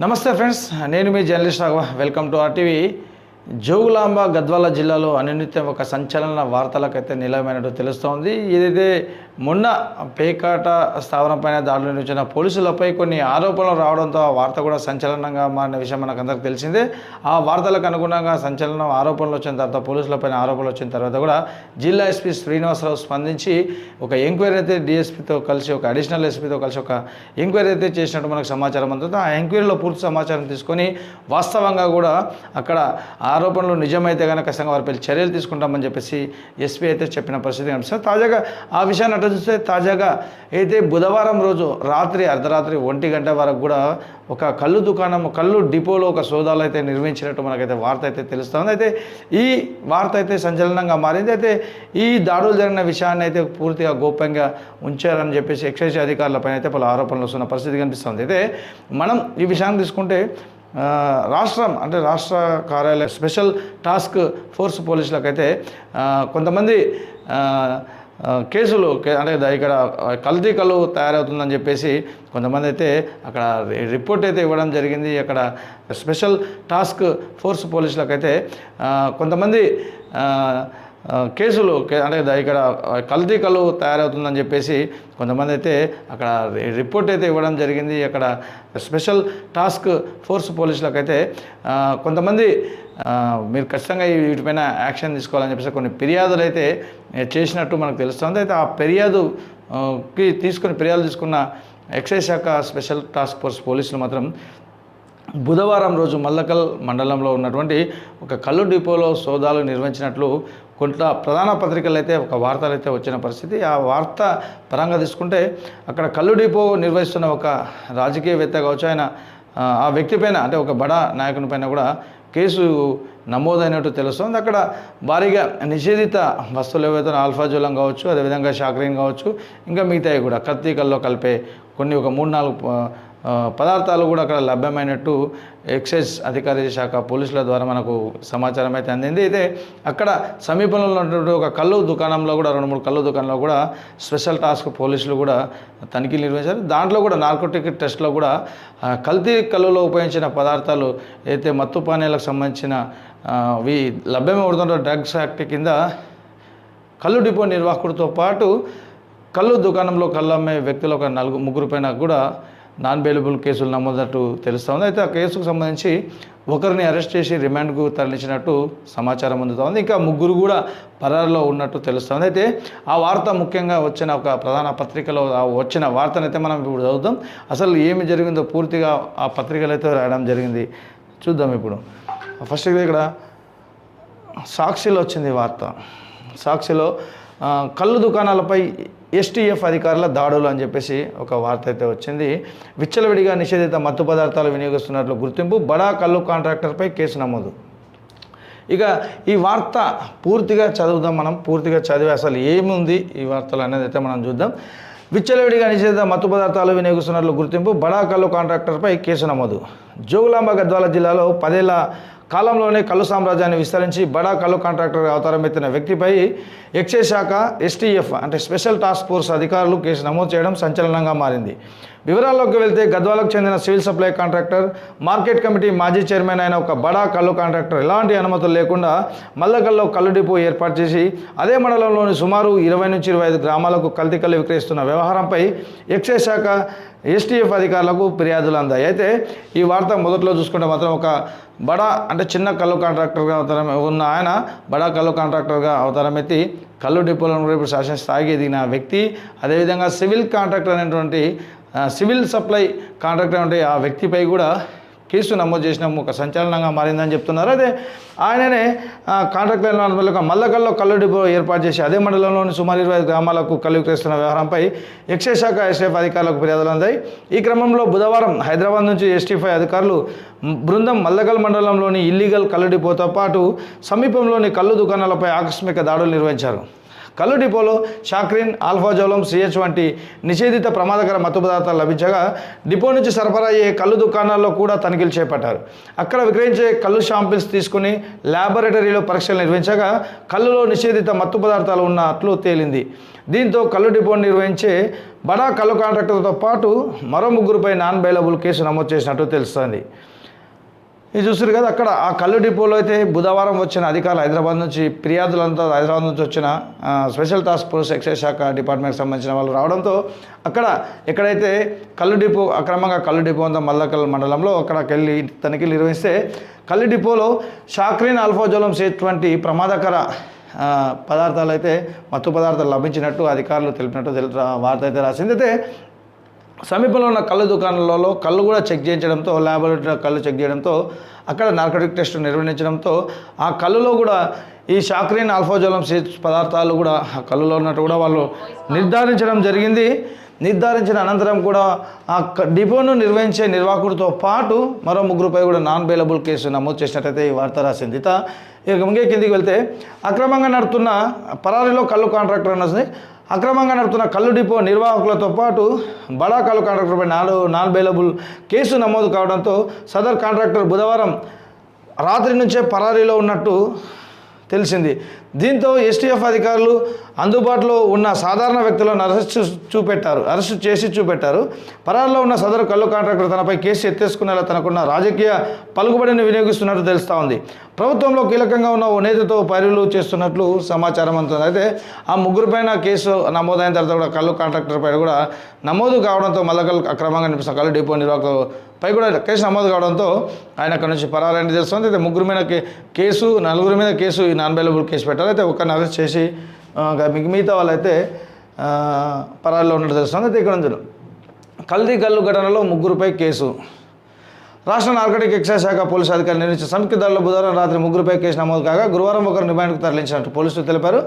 నమస్తే ఫ్రెండ్స్ నేను మీ journalist Raghava. Welcome to RTV. Jogulamba Gadwal జిల్లాలో అనునిత్యం ఒక సంచలన వార్తలకైతే నిలవమైనట్టు తెలుస్తోంది. ఏదైతే మొన్న పేకాట స్థావరంపైన దాడులు నిర్వహించిన పోలీసులపై కొన్ని ఆరోపణలు రావడంతో ఆ వార్త కూడా సంచలనంగా మారిన విషయం మనకు అందరికి తెలిసిందే. ఆ వార్తలకు అనుగుణంగా సంచలనం ఆరోపణలు వచ్చిన తర్వాత పోలీసులపైన ఆరోపణలు వచ్చిన తర్వాత కూడా జిల్లా ఎస్పీ శ్రీనివాసరావు స్పందించి ఒక ఎంక్వైరీ అయితే డిఎస్పీతో కలిసి ఒక అడిషనల్ ఎస్పీతో కలిసి ఒక ఎంక్వైరీ అయితే చేసినట్టు మనకు సమాచారం అందుతుంది. ఆ ఎంక్వైరీలో పూర్తి సమాచారం తీసుకొని వాస్తవంగా కూడా అక్కడ ఆరోపణలు నిజమైతే కనుక ఖచ్చితంగా వారిపై చర్యలు తీసుకుంటామని చెప్పేసి ఎస్పీ అయితే చెప్పిన పరిస్థితి కనిపిస్తుంది. తాజాగా ఆ విషయాన్ని అట్లా చూస్తే తాజాగా అయితే బుధవారం రోజు రాత్రి అర్ధరాత్రి ఒంటి గంట వరకు కూడా ఒక కళ్ళు దుకాణం కళ్ళు డిపోలో ఒక సోదాలు అయితే నిర్వహించినట్టు మనకైతే వార్త అయితే తెలుస్తుంది. అయితే ఈ వార్త అయితే సంచలనంగా మారింది. అయితే ఈ దాడులు జరిగిన విషయాన్ని అయితే పూర్తిగా గోప్యంగా ఉంచారని చెప్పేసి ఎక్సైజ్ అధికారులపైన అయితే పలు ఆరోపణలు వస్తున్న పరిస్థితి కనిపిస్తుంది. అయితే మనం ఈ విషయాన్ని తీసుకుంటే రాష్ట్రం అంటే రాష్ట్ర కార్యాలయ స్పెషల్ టాస్క్ ఫోర్స్ పోలీసులకైతే కొంతమంది కేసులు అంటే ఇక్కడ కల్తీ కళ్ళు తయారవుతుందని చెప్పేసి కొంతమంది అయితే అక్కడ రిపోర్ట్ అయితే ఇవ్వడం జరిగింది. అక్కడ స్పెషల్ టాస్క్ ఫోర్స్ పోలీసులకైతే కొంతమంది కేసులు అంటే ఇక్కడ కల్తీ కలు తయారవుతుందని చెప్పేసి కొంతమంది అయితే అక్కడ రిపోర్ట్ అయితే ఇవ్వడం జరిగింది. అక్కడ స్పెషల్ టాస్క్ ఫోర్స్ పోలీసులకైతే కొంతమంది మీరు ఖచ్చితంగా వీటిపైన యాక్షన్ తీసుకోవాలని చెప్పేసి కొన్ని ఫిర్యాదులు అయితే చేసినట్టు మనకు తెలుస్తుంది. అయితే ఆ ఫిర్యాదుకి తీసుకుని ఫిర్యాదు తీసుకున్న ఎక్సైజ్ శాఖ స్పెషల్ టాస్క్ ఫోర్స్ పోలీసులు మాత్రం బుధవారం రోజు మల్లకల్ మండలంలో ఉన్నటువంటి ఒక కళ్ళు డిపోలో సోదాలు నిర్వహించినట్లు కొంత ప్రధాన పత్రికలు అయితే ఒక వార్తలు అయితే వచ్చిన పరిస్థితి. ఆ వార్త పరంగా తీసుకుంటే అక్కడ కళ్ళు డిపో నిర్వహిస్తున్న ఒక రాజకీయవేత్త కావచ్చు ఆయన ఆ, వ్యక్తి పైన అంటే ఒక బడా నాయకుని పైన కూడా కేసు నమోదైనట్టు తెలుస్తుంది. అక్కడ భారీగా నిషేధిత వస్తువులు ఏవైతే ఆల్ఫాజోలం కావచ్చు అదేవిధంగా షాక్రీన్ కావచ్చు ఇంకా మిగతాయి కూడా. కత్తికల్లో కలిపే కొన్ని ఒక మూడు నాలుగు పదార్థాలు కూడా అక్కడ లభ్యమైనట్టు ఎక్సైజ్ అధికారి శాఖ పోలీసుల ద్వారా మనకు సమాచారం అయితే అందింది. అయితే అక్కడ సమీపంలో ఉన్నటువంటి ఒక కళ్ళు దుకాణంలో కూడా రెండు మూడు కళ్ళు దుకాణంలో కూడా స్పెషల్ టాస్క్ పోలీసులు కూడా తనిఖీలు నిర్వహించారు. దాంట్లో కూడా నార్కోటిక్ టెస్ట్లో కూడా కల్తీ కళ్ళులో ఉపయోగించిన పదార్థాలు అయితే మత్తు పానీయాలకు సంబంధించిన వి లభ్యమవుతున్న డ్రగ్స్ యాక్ట్ కింద కళ్ళు డిపో నిర్వాహకుడితో పాటు కళ్ళు దుకాణంలో కళ్ళు అమ్మే వ్యక్తులు ఒక నలుగురు ముగ్గురు పైన కూడా నాన్ బెయిలబుల్ కేసులు నమోదట్టు తెలుస్తోంది. అయితే ఆ కేసుకు సంబంధించి ఒకరిని అరెస్ట్ చేసి రిమాండ్కు తరలించినట్టు సమాచారం అందుతోంది. ఇంకా ముగ్గురు కూడా పరారులో ఉన్నట్టు తెలుస్తోంది. అయితే ఆ వార్త ముఖ్యంగా వచ్చిన ఒక ప్రధాన పత్రికలో వచ్చిన వార్తనైతే మనం ఇప్పుడు చదువుతాం అసలు ఏమి జరిగిందో పూర్తిగా ఆ పత్రికలు అయితే రాయడం జరిగింది. చూద్దాం ఇప్పుడు. ఫస్ట్ ఇక్కడ సాక్షిలో వచ్చింది వార్త. సాక్షిలో కళ్ళు దుకాణాలపై ఎస్టీఎఫ్ అధికారుల దాడులు అని చెప్పేసి ఒక వార్త అయితే వచ్చింది. విచ్చలవిడిగా నిషేధిత మత్తు పదార్థాలు వినియోగిస్తున్నట్లు గుర్తింపు బడా కళ్ళు కాంట్రాక్టర్పై కేసు నమోదు. ఇక ఈ వార్త పూర్తిగా చదువుదాం మనం పూర్తిగా చదివి అసలు ఏముంది ఈ వార్తలు అనేది అయితే మనం చూద్దాం. విచ్చలవిడిగా నిషేధిత మత్తు పదార్థాలు వినియోగిస్తున్నట్లు గుర్తింపు బడా కల్లు కాంట్రాక్టర్పై కేసు నమోదు. జోగులాంబ గద్వాల జిల్లాలో పదేళ్ళ కాలంలోనే కళ్ళు సామ్రాజ్యాన్ని విస్తరించి బడా కళ్ళు కాంట్రాక్టర్గా అవతారం ఎత్తిన వ్యక్తిపై ఎక్సైజ్ శాఖ ఎస్టీఎఫ్ అంటే స్పెషల్ టాస్క్ ఫోర్స్ అధికారులు కేసు నమోదు చేయడం సంచలనంగా మారింది. వివరాల్లోకి వెళ్తే గద్వాలకు చెందిన civil supply contractor market committee మాజీ చైర్మన్ అయిన ఒక బడా కళ్ళు కాంట్రాక్టర్ ఎలాంటి అనుమతులు లేకుండా మల్లకల్లో కళ్ళు డిపో ఏర్పాటు చేసి అదే మండలంలోని సుమారు ఇరవై నుంచి ఇరవై ఐదు గ్రామాలకు కల్తీ కళ్ళు విక్రయిస్తున్న వ్యవహారంపై ఎక్సైజ్ శాఖ ఎస్టీఎఫ్ అధికారులకు ఫిర్యాదులు అందాయి. అయితే ఈ వార్త మొదట్లో చూసుకుంటే మాత్రం ఒక బడా అంటే చిన్న కళ్ళు కాంట్రాక్టర్గా అవతారం ఉన్న ఆయన బడా కళ్ళు కాంట్రాక్టర్గా అవతారం ఎత్తి కళ్ళు డిపోలను రేపు శాసన స్థాయికి ఎదిగిన వ్యక్తి అదేవిధంగా సివిల్ కాంట్రాక్టర్ అనేటువంటి సివిల్ సప్లై కాంట్రాక్టర్ అంటే ఆ వ్యక్తిపై కూడా కేసు నమోదు చేసిన ఒక సంచలనంగా మారిందని చెప్తున్నారు. అదే ఆయననే కాంట్రాక్టర్ నాలుగు మల్లకల్లో కళ్ళు డిపో ఏర్పాటు చేసి అదే మండలంలోని సుమారు ఇరవై గ్రామాలకు కళ్ళు విక్రయిస్తున్న వ్యవహారంపై ఎక్సైజ్ శాఖ ఎస్ఎఫ్ అధికారులకు ఫిర్యాదులు అందాయి. ఈ క్రమంలో బుధవారం హైదరాబాద్ నుంచి ఎస్టీఫై అధికారులు బృందం మల్లకల్ మండలంలోని ఇల్లీగల్ కళ్ళు డిపోతో పాటు సమీపంలోని కళ్ళు దుకాణాలపై ఆకస్మిక దాడులు నిర్వహించారు. కళ్ళు డిపోలో షాక్రిన్ ఆల్ఫాజోలం సిహెచ్ వంటి నిషేధిత ప్రమాదకర మత్తు పదార్థాలు లభించగా డిపో నుంచి సరఫరా అయ్యే కళ్ళు దుకాణాల్లో కూడా తనిఖీలు చేపట్టారు. అక్కడ విక్రయించే కళ్ళు షాంపిల్స్ తీసుకుని ల్యాబొరేటరీలో పరీక్షలు నిర్వహించగా కళ్ళులో నిషేధిత మత్తు పదార్థాలు ఉన్నట్లు తేలింది. దీంతో కళ్ళు డిపో నిర్వహించే బడా కళ్ళు కాంట్రాక్టర్తో పాటు మరో ముగ్గురుపై నాన్ బైలబుల్ కేసు నమోదు చేసినట్టు తెలుస్తోంది. ఇది చూసారు కదా అక్కడ ఆ కళ్ళు డిపోలో అయితే బుధవారం వచ్చిన అధికారులు హైదరాబాద్ నుంచి ఫిర్యాదులంతా హైదరాబాద్ నుంచి వచ్చిన స్పెషల్ టాస్క్ ఫోర్స్ ఎక్సైజ్ శాఖ డిపార్ట్మెంట్కి సంబంధించిన వాళ్ళు రావడంతో అక్కడ ఎక్కడైతే కళ్ళు డిపో అక్రమంగా కళ్ళు డిపో ఉందో మల్లకల్ మండలంలో అక్కడికి వెళ్ళి తనిఖీలు నిర్వహిస్తే కళ్ళు డిపోలో షాక్రీన్ ఆల్ఫాజోలం చేటువంటి ప్రమాదకర పదార్థాలు అయితే మత్తు పదార్థాలు లభించినట్టు అధికారులు తెలిపినట్టు తెలి వార్త అయితే రాసింది. అయితే సమీపంలో ఉన్న కళ్ళు దుకాణాలలో కళ్ళు కూడా చెక్ చేయించడంతో ల్యాబొరేటరీ కళ్ళు చెక్ చేయడంతో అక్కడ నార్కోటిక్ టెస్ట్ నిర్వహించడంతో ఆ కళ్ళులో కూడా ఈ షాక్రీన్ ఆల్ఫాజోలం పదార్థాలు కూడా ఆ కళ్ళులో ఉన్నట్టు కూడా వాళ్ళు నిర్ధారించడం జరిగింది. నిర్ధారించిన అనంతరం కూడా ఆ డిపోను నిర్వహించే నిర్వాహకుడితో పాటు మరో ముగ్గురుపై కూడా నాన్ బెయిలబుల్ కేసు నమోదు చేసినట్టయితే ఈ వార్త రాసింది. ఇక ముంగే కిందికి వెళ్తే అక్రమంగా నడుతున్న పరారీలో కళ్ళు కాంట్రాక్టర్ అన్నది అక్రమంగా నడుపుతున్న కళ్ళు డిపో నిర్వాహకులతో పాటు బడా కళ్ళు కాంట్రాక్టర్పై నాలుగు నాన్ బెయిలబుల్ కేసు నమోదు కావడంతో సదర్ కాంట్రాక్టర్ బుధవారం రాత్రి నుంచే పరారీలో ఉన్నట్టు తెలిసింది. దీంతో ఎస్టీఎఫ్ అధికారులు అందుబాటులో ఉన్న సాధారణ వ్యక్తులను అరెస్టు చూపెట్టారు. అరెస్టు చేసి చూపెట్టారు. పరారులో ఉన్న సదరు కళ్ళు కాంట్రాక్టర్ తనపై కేసు ఎత్తేసుకునేలా తనకున్న రాజకీయ పలుకుబడిని వినియోగిస్తున్నట్టు తెలుస్తూ ఉంది. ప్రభుత్వంలో కీలకంగా ఉన్న ఓ నేతతో పర్యలు చేస్తున్నట్లు సమాచారం అందుతుంది. అయితే ఆ ముగ్గురిపైన కేసు నమోదైన తర్వాత కూడా కళ్ళు కాంట్రాక్టర్ పైన కూడా నమోదు కావడంతో మల్లకల్ అక్రమంగా నిపిస్తున్న కళ్ళు డిపో నిర్వాహకులు పై కూడా కేసు నమోదు కావడంతో ఆయన అక్కడ నుంచి పరారైన తెలుస్తుంది. అయితే ముగ్గురు మీద కేసు నలుగురు మీద కేసు ఈ నాన్ బెయిలబుల్ కేసు పెట్టాలి. అయితే ఒక్కరిని అరెస్ట్ చేసి మిగ- మిగతా వాళ్ళైతే ఆ, పరారిలో ఉన్నట్టు తెలుస్తుంది. అయితే ఇక్కడ నుంచి కల్దీ గల్లు ఘటనలో ముగ్గురుపై కేసు. రాష్ట్ర నార్కటిక్ ఎక్సైజ్ శాఖ పోలీసు అధికారులు నిర్ణయించిన సంయుక్త దళంలో బుధవారం రాత్రి ముగ్గురుపై కేసు నమోదు కాగా గురువారం ఒకరు రిమాండ్కు తరలించినట్టు పోలీసులు తెలిపారు.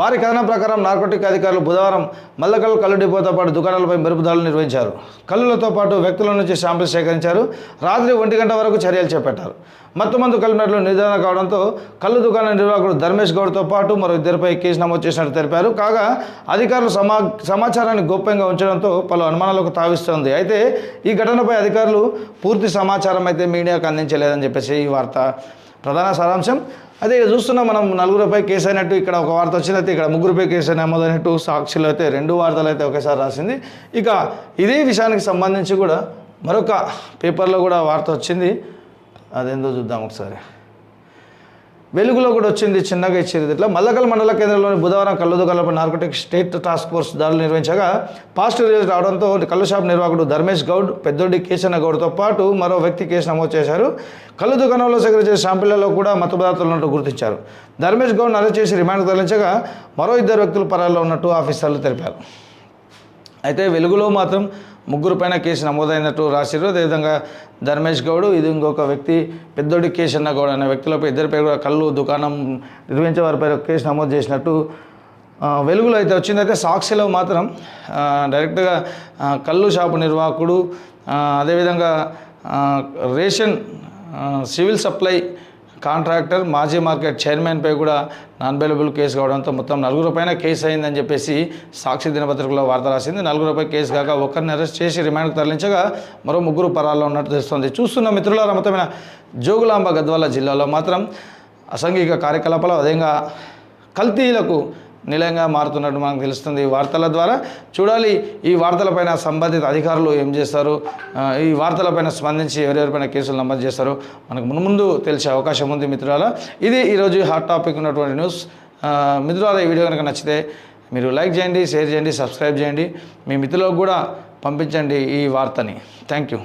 వారి కథనం ప్రకారం నార్కోటిక్ అధికారులు బుధవారం మల్లకల్లు కళ్ళు డిపోతో పాటు దుకాణాలపై మెరుపు దాడులు నిర్వహించారు. కళ్ళులతో పాటు వ్యక్తుల నుంచి శాంపిల్స్ సేకరించారు. రాత్రి ఒంటి గంట వరకు చర్యలు చేపట్టారు. మత్తు మందు కలిపినట్లు నిర్ధారణ కావడంతో కళ్ళు దుకాణ నిర్వాహకుడు ధర్మేష్ గౌడ్తో పాటు మరో ఇద్దరిపై కేసు నమోదు చేసినట్టు తెలిపారు. కాగా అధికారులు సమా సమాచారాన్ని గోప్యంగా ఉంచడంతో పలు అనుమానాలకు తావిస్తోంది. అయితే ఈ ఘటనపై అధికారులు పూర్తి సమాచారం అయితే మీడియాకు అందించలేదని చెప్పేసి ఈ వార్త ప్రధాన సారాంశం. అదే ఇక చూస్తున్నాం మనం నలుగురిపై కేసు అయినట్టు ఇక్కడ ఒక వార్త వచ్చింది అయితే ఇక్కడ ముగ్గురుపై కేసు నమోదైనట్టు సాక్షులు అయితే రెండు వార్తలు అయితే ఒకేసారి రాసింది. ఇక ఇదే విషయానికి సంబంధించి కూడా మరొక పేపర్లో కూడా వార్త వచ్చింది. అదేందో చూద్దాం ఒకసారి. వెలుగులో కూడా వచ్చింది చిన్నగా ఇచ్చేది ఇట్లా. మల్లకల్ మండల కేంద్రంలోని బుధవారం కల్లుదు కలప నార్కోటిక్ స్టేట్ టాస్క్ ఫోర్స్ దాడులు నిర్వహించగా పాజిటివ్ రిజల్ట్ రావడంతో కళ్ళు షాప్ నిర్వాహకుడు ధర్మేష్ గౌడ్ పెద్దొడ్డి కేశన గౌడ్తో పాటు మరో వ్యక్తి కేసు నమోదు చేశారు. కళ్ళు దుకాణంలో సేకరించే శాంపిళ్ళలో కూడా మత్తు పదార్థాలు ఉన్నట్టు గుర్తించారు. ధర్మేష్ గౌడ్ను అరెస్ట్ చేసి రిమాండ్కు తరలించగా మరో ఇద్దరు వ్యక్తులు పరాల్లో ఉన్నట్టు ఆఫీసర్లు తెలిపారు. అయితే వెలుగులో మాత్రం ముగ్గురు పైన కేసు నమోదైనట్టు రాశారు అదేవిధంగా ధర్మేష్ గౌడ్ ఇది ఇంకొక వ్యక్తి పెద్దోడి కేశన్న గౌడ్ అనే వ్యక్తులపై ఇద్దరిపై కూడా కళ్ళు దుకాణం నిర్వహించే వారిపై కేసు నమోదు చేసినట్టు వెలుగులో అయితే వచ్చిందైతే సాక్షిలో మాత్రం డైరెక్ట్గా కళ్ళు షాపు నిర్వాహకుడు అదేవిధంగా రేషన్ సివిల్ సప్లై కాంట్రాక్టర్ మాజీ మార్కెట్ చైర్మన్పై కూడా నాన్ బెయిలబుల్ కేసు కావడంతో మొత్తం నలుగురు పైన కేసు అయిందని చెప్పేసి సాక్షి దినపత్రికలో వార్త రాసింది. నలుగురుపై కేసు కాక ఒకరిని అరెస్ట్ చేసి రిమాండ్కు తరలించగా మరో ముగ్గురు పరాల్లో ఉన్నట్టు తెలుస్తుంది. చూస్తున్న మిత్రుల మొత్తమైన జోగులాంబ గద్వాల జిల్లాలో మాత్రం అసాంఘిక కార్యకలాపాలు అదేవిధంగా కల్తీలకు నిలయంగా మారుతున్నట్టు మనకు తెలుస్తుంది. ఈ వార్తల ద్వారా చూడాలి ఈ వార్తలపైన సంబంధిత అధికారులు ఏం చేస్తారు? ఈ వార్తలపైన స్పందించి ఎవరెవరిపైన కేసులు నమోదు చేస్తారు? మనకు ముందు తెలిసే అవకాశం ఉంది మిత్రుల ఇది ఈరోజు హాట్ టాపిక్ ఉన్నటువంటి న్యూస్. మిత్రుల ఈ వీడియో కనుక నచ్చితే మీరు లైక్ చేయండి షేర్ చేయండి సబ్స్క్రైబ్ చేయండి. మీ మిత్రులకు కూడా పంపించండి ఈ వార్తని. Thank you.